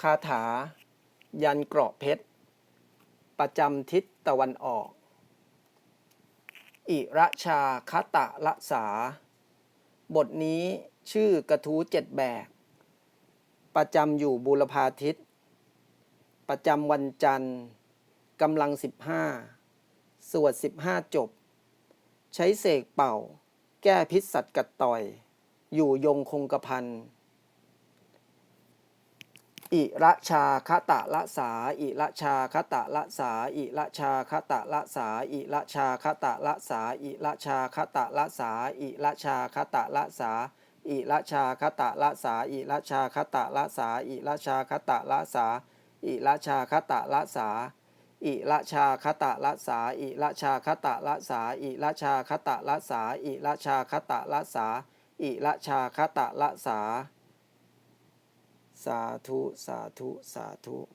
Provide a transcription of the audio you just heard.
คาถา ยันเกราะเพชร ประจำทิศตะวันออก อิระชาคตะละสา บทนี้ชื่อกระทู้เจ็ดแบก ประจำอยู่บูรพาทิศ ประจำวันจันทร์กำลังสิบห้าสวดสิบห้าจบ ใช้เสกเป่า แก้พิษสัตว์กัดต่อย อยู่ยงคงกระพัน อิระชาคตะละสา อิระชาคตะละสา อิระชาคตะละสา อิระชาคตะละสา อิระชาคตะละสา อิระชาคตะละสา อิระชาคตะละสา อิระชาคตะละสา อิระชาคตะละสา อิระชาคตะละสา อิระชาคตะละสา อิระชาคตะละสา อิระชาคตะละสา อิระชาคตะละสา อิระชาคตะละสา 洒脱，洒脱洒脱